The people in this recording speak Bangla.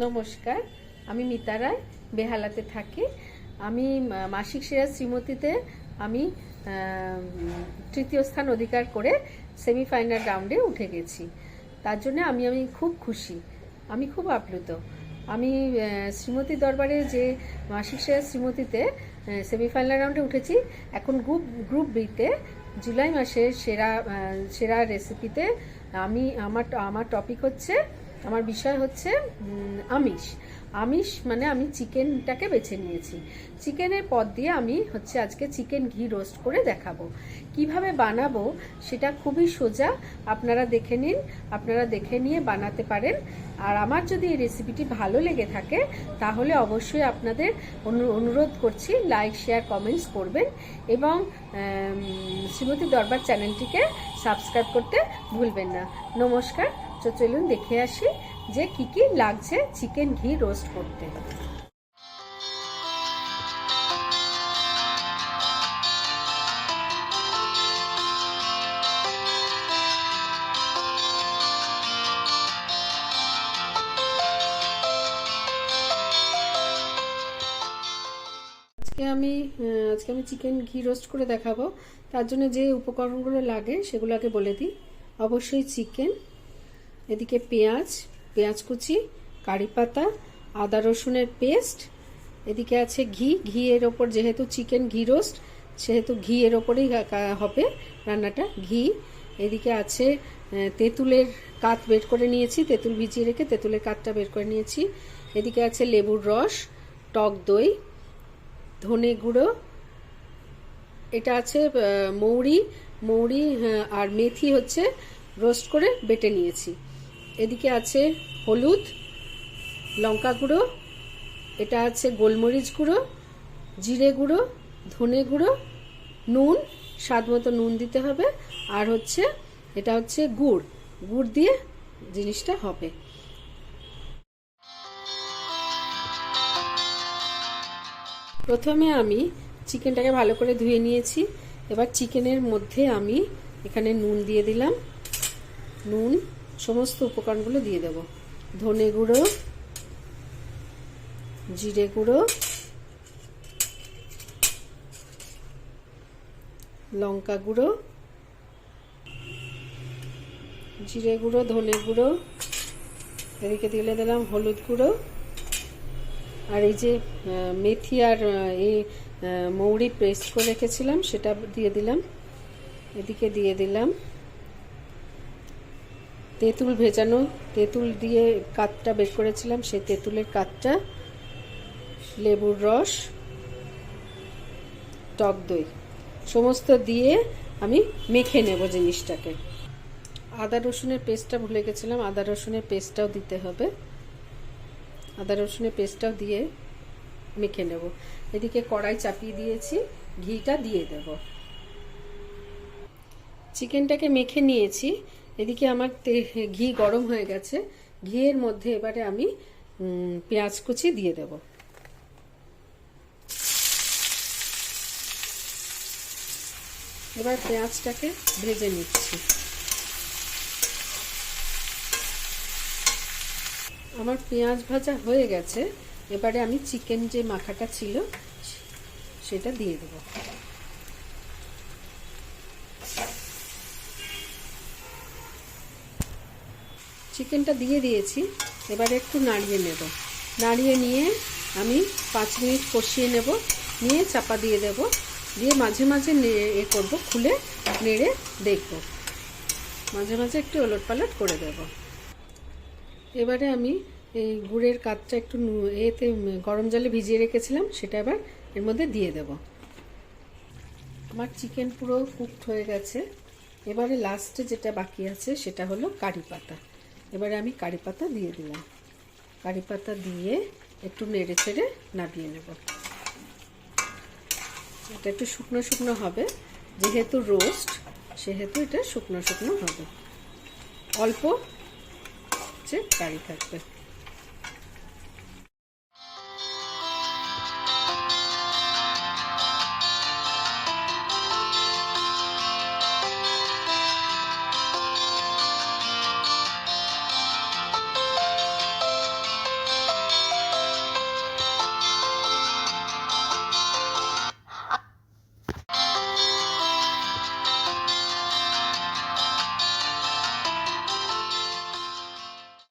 নমস্কার, আমি মিতা রায়, বেহালাতে থাকি। আমি মাসিক সেরা শ্রীমতীতে আমি তৃতীয় স্থান অধিকার করে সেমিফাইনাল রাউন্ডে উঠে গেছি। তার জন্য আমি আমি খুব খুশি। আমি খুব আপ্লুত। আমি শ্রীমতী দরবারে যে মাসিক সেরা শ্রীমতীতে সেমিফাইনাল রাউন্ডে উঠেছি, এখন গ্রুপ গ্রুপ বিতে, জুলাই মাসের সেরা সেরা রেসিপিতে আমি, আমার আমার টপিক হচ্ছে আমার বিষয় হচ্ছে আমিষ। আমিষ মানে আমি চিকেনটাকে বেছে নিয়েছি। চিকেনের পদ দিয়ে আমি হচ্ছে আজকে চিকেন ঘি রোস্ট করে দেখাবো। কীভাবে বানাবো সেটা খুবই সোজা, আপনারা দেখে নিন, আপনারা দেখে নিয়ে বানাতে পারেন। আর আমার যদি এই রেসিপিটি ভালো লেগে থাকে, তাহলে অবশ্যই আপনাদের অনু- অনুরোধ করছি লাইক শেয়ার কমেন্টস করবেন এবং শ্রীমতী দরবার চ্যানেলটিকে সাবস্ক্রাইব করতে ভুলবেন না। নমস্কার তো চলুন দেখে আসি যে কি কি লাগছে চিকেন ঘি রোস্ট করতে। আজকে আমি আজকে আমি চিকেন ঘি রোস্ট করে দেখাবো। তার জন্য যে উপকরণগুলো লাগে সেগুলো আগে বলে দিই। অবশ্যই চিকেন এদিকে পেঁয়াজ পেঁয়াজ কুচি কারি পাতা আদা রসুনের পেস্ট এদিকে আছে ঘি ঘি এর ওপর যেহেতু চিকেন ঘি রোস্ট সেহেতু ঘি এর ওপরেই হবে রান্নাটা ঘি। এদিকে আছে তেঁতুলের কাত বের করে নিয়েছি তেঁতুল ভিজিয়ে রেখে তেঁতুলের কাতটা বের করে নিয়েছি। এদিকে আছে লেবুর রস টক দই ধনে গুঁড়ো এটা আছে মৌরি মৌরি আহ, আর মেথি হচ্ছে রোস্ট করে বেটে নিয়েছি। এদিকে আছে হলুদ, লঙ্কা গুঁড়ো, এটা আছে গোলমরিচ গুঁড়ো, জিরে গুঁড়ো, ধনে গুঁড়ো, নুন, স্বাদ মতো নুন দিতে হবে। আর হচ্ছে, এটা হচ্ছে গুড়। গুড় দিয়ে জিনিসটা হবে। প্রথমে আমি চিকেনটাকে ভালো করে ধুয়ে নিয়েছি। এবার চিকেনের মধ্যে আমি এখানে নুন দিয়ে দিলাম। নুন সমস্ত উপকরণগুলো দিয়ে দেব। ধনে গুঁড়ো, জিরে গুঁড়ো, লঙ্কা গুঁড়ো, জিরে গুঁড়ো, ধনে গুঁড়ো, এদিকে দিলে দিলাম হলুদ গুঁড়ো। আর এই যে মেথি আর এই মৌরি পেস্ট করে রেখেছিলাম, সেটা দিয়ে দিলাম। এদিকে দিয়ে দিলাম। তেঁতুল ভেজানো, তেঁতুল দিয়ে কাতটা বের করেছিলাম, সেই তেঁতুলের কাতটা, লেবুর রস, টক দই, সমস্ত দিয়ে আমি মেখে নেব জিনিসটাকে। আদা রসুনের পেস্টটা ভুলে গেছিলাম, আদা রসুনের পেস্টটাও দিতে হবে। আদা রসুনের পেস্টটাও দিয়ে মেখে নেব। এদিকে কড়াই চাপিয়ে দিয়েছি, ঘিটা দিয়ে দেব। চিকেনটাকে মেখে নিয়েছি এদিকে আমার ঘি গরম হয়ে গেছে। ঘিয়ের মধ্যে এবারে আমি পেঁয়াজ কুচি দিয়ে দেব। এবার পেঁয়াজটাকে ভেজে নিচ্ছি। আমার পেঁয়াজ ভাজা হয়ে গেছে। এবারে আমি চিকেন যে মাখাটা ছিল সেটা দিয়ে দেবো। চিকেনটা দিয়ে দিয়েছি, এবারে একটু নাড়িয়ে নেব। নাড়িয়ে নিয়ে আমি পাঁচ মিনিট কষিয়ে নেব, নিয়ে চাপা দিয়ে দেব, দিয়ে মাঝে মাঝে এ করব, খুলে নেড়ে দেখব। মাঝে মাঝে একটু ওলট পালট করে দেবো। এবারে আমি এই গুড়ের কাঠটা একটু এতে গরম জলে ভিজিয়ে রেখেছিলাম, সেটা এবার এর মধ্যে দিয়ে দেব। আমার চিকেন পুরো কুকড হয়ে গেছে। এবারে লাস্টে যেটা বাকি আছে, সেটা হলো কারি পাতা। এবারে আমি কারি পাতা দিয়ে দিলাম। কারি পাতা দিয়ে একটু নেড়ে চেড়ে নাবিয়ে নেব। এটা একটু শুকনো শুকনো হবে। যেহেতু রোস্ট, সেহেতু এটা শুকনো শুকনো হবে। অল্প যে কারি থাকবে।